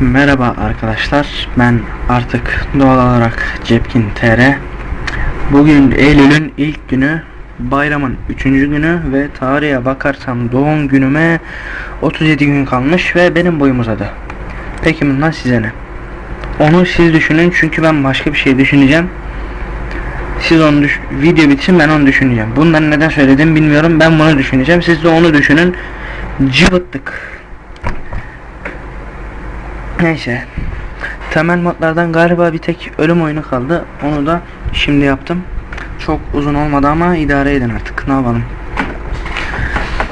Merhaba arkadaşlar. Ben artık doğal olarak Cepkin TR. Bugün Eylül'ün ilk günü, bayramın 3. günü ve tarihe bakarsam doğum günüme 37 gün kalmış ve benim boyum uzadı. Peki bundan size ne? Onu siz düşünün çünkü ben başka bir şey düşüneceğim. Siz onu düş video bitsin ben onu düşüneceğim. Bundan neden söyledim bilmiyorum. Ben bunu düşüneceğim. Siz de onu düşünün. Cıvıttık. Neyse. Temel modlardan galiba bir tek ölüm oyunu kaldı. Onu da şimdi yaptım. Çok uzun olmadı ama idare edin artık. Ne yapalım?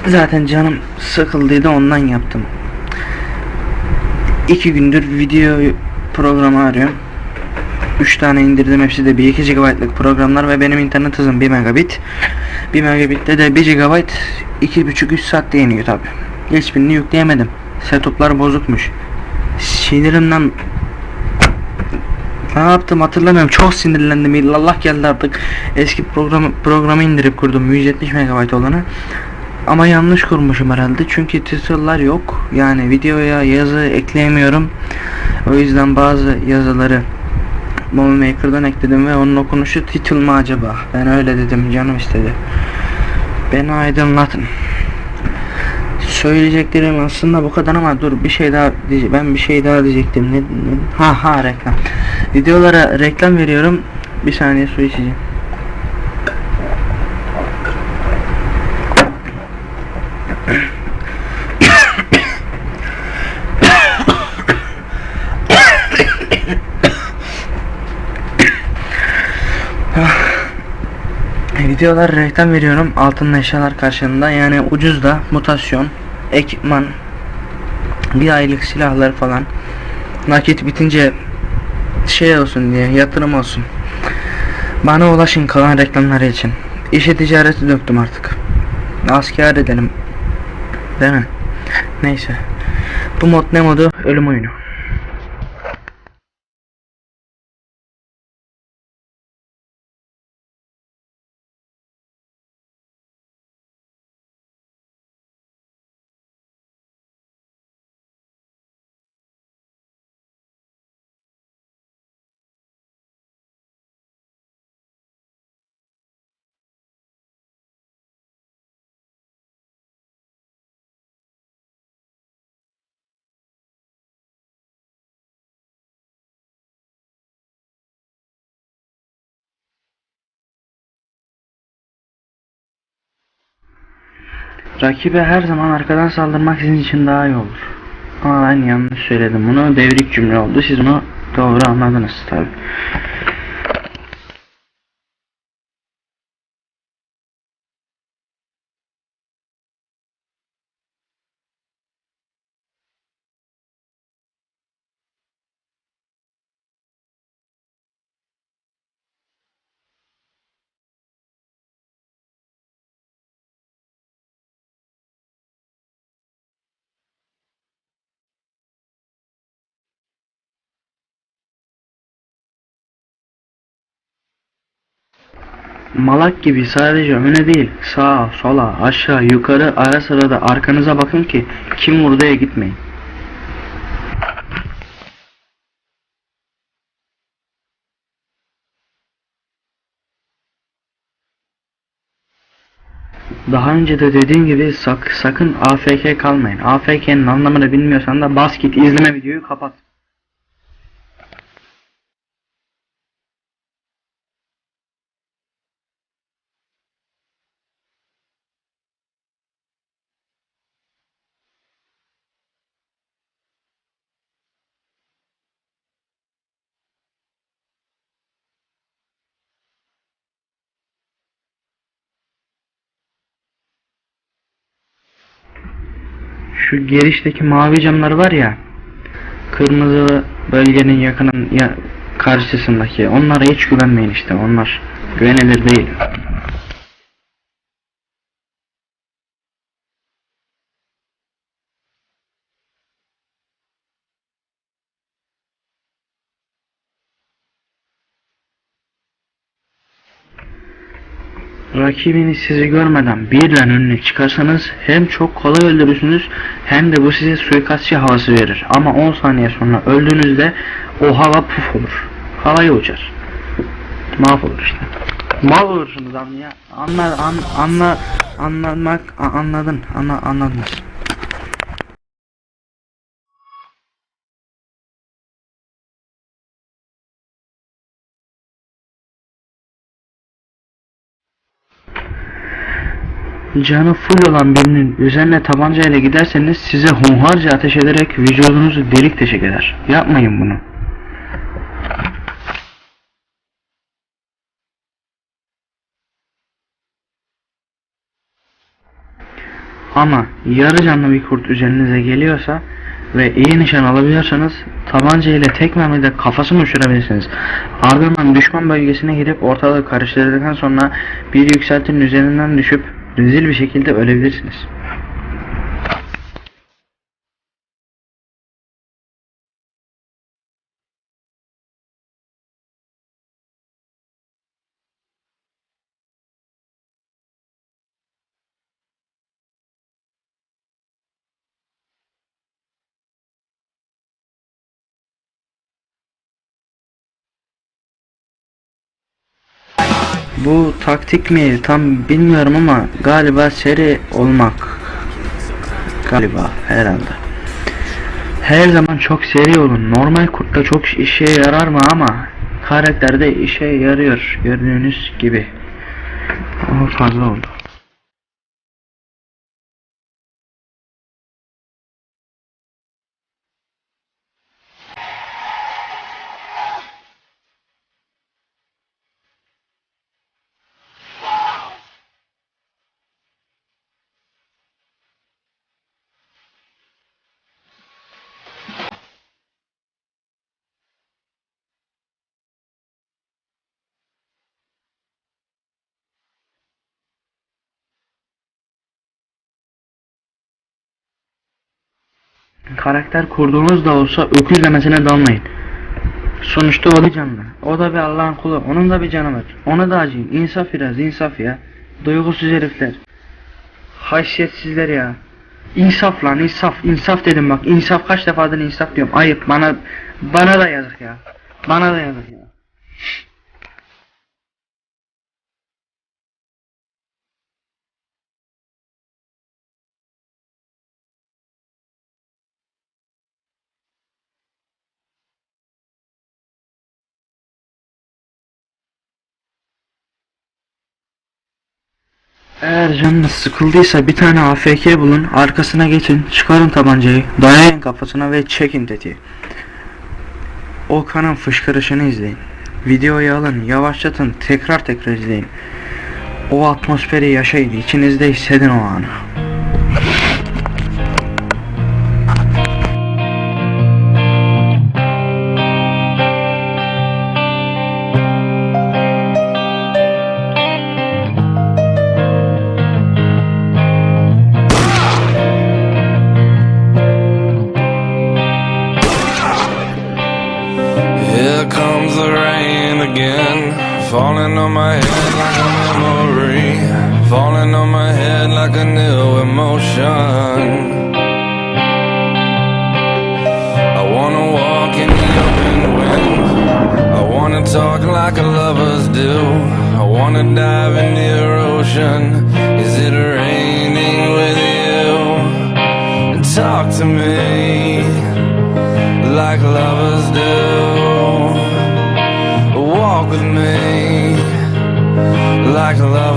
Zaten canım sıkıldıydı ondan yaptım. İki gündür video programı arıyorum. 3 tane indirdim hepsi de 1-2 GB'lık programlar ve benim internet hızım 1 megabit. 1 megabitte de 1 GB 2,5-3 saatte yeniyor tabi. Hiçbirini yükleyemedim. Setuplar bozukmuş. Sinirimden ne yaptım hatırlamıyorum. Çok sinirlendim. İllallah geldi artık. Eski programı programı indirip kurdum 170 MB olanı. Ama yanlış kurmuşum herhalde. Çünkü title'lar yok. Yani videoya yazı ekleyemiyorum. O yüzden bazı yazıları Movie Maker'dan ekledim ve onun okunuşu title mı acaba? Ben öyle dedim. Canım istedi. Beni aydınlatın. Söyleyeceklerim aslında bu kadar ama dur bir şey daha ben bir şey daha diyecektim. Ne, ne- ha ha reklam. Videolara reklam veriyorum. Bir saniye su içeceğim. Videolar reklam veriyorum altın eşyalar karşılığında yani ucuz da mutasyon, ekipman, bir aylık silahlar falan nakit bitince şey olsun diye yatırım olsun. Bana ulaşın kalan reklamları için. İşe ticareti döktüm artık. Asker edelim. Değil mi? Neyse. Bu mod ne modu? Ölüm oyunu. Rakibe her zaman arkadan saldırmak sizin için daha iyi olur. Ama ben yanlış söyledim bunu. Devrik cümle oldu. Siz bunu doğru anladınız tabi. Malak gibi sadece öne değil, sağa, sola, aşağı, yukarı, ara sıra da arkanıza bakın ki kim vurduya gitmeyin. Daha önce de dediğim gibi sak, sakın AFK kalmayın. AFK'nin anlamını bilmiyorsan da bas git izleme videoyu kapat. Şu girişteki mavi camlar var ya kırmızı bölgenin yakının ya karşısındaki onlara hiç güvenmeyin işte onlar güvenilir değil. Rakibiniz sizi görmeden birden önüne çıkarsanız hem çok kolay öldürürsünüz hem de bu size suikastçı havası verir. Ama 10 saniye sonra öldüğünüzde o hava puf olur. Havaya uçar. Mahvolur işte. Mal olursunuz anlaya. Anla, an, anla, anlamak, anladın, anla, anladınız. Canı full olan birinin üzerine tabancayla giderseniz size hunharca ateş ederek vücudunuzu delik deşik eder. Yapmayın bunu. Ama yarı canlı bir kurt üzerinize geliyorsa ve iyi nişan alabiliyorsanız tabanca ile tek mermide kafasını uçurabilirsiniz. Ardından düşman bölgesine girip ortalığı karıştırdıktan sonra bir yükseltinin üzerinden düşüp rezil bir şekilde ölebilirsiniz. Bu taktik mi tam bilmiyorum ama galiba seri olmak. Galiba herhalde. Her zaman çok seri olun. Normal kurtta çok işe yarar mı ama karakterde işe yarıyor gördüğünüz gibi. Ama fazla oldu. Karakter kurduğunuz da olsa öküz demesine dalmayın. Sonuçta o bir canlı. O da bir Allah'ın kulu. Onun da bir canı var. Ona da acıyın. İnsaf biraz insaf ya. Duygusuz herifler. Haysiyetsizler ya. İnsaf lan insaf. İnsaf dedim bak. İnsaf kaç defadır insaf diyorum. Ayıp bana bana da yazık ya. Bana da yazık ya. Eğer canınız sıkıldıysa bir tane AFK bulun, arkasına geçin, çıkarın tabancayı, dayayın kafasına ve çekin tetiği. O kanın fışkırışını izleyin. Videoyu alın, yavaşlatın, tekrar tekrar izleyin. O atmosferi yaşayın, içinizde hissedin o anı. Falling on my head like a memory, falling on my head like a new emotion. I wanna walk in the open wind, I wanna talk like a lovers do, I wanna dive in the ocean. like love.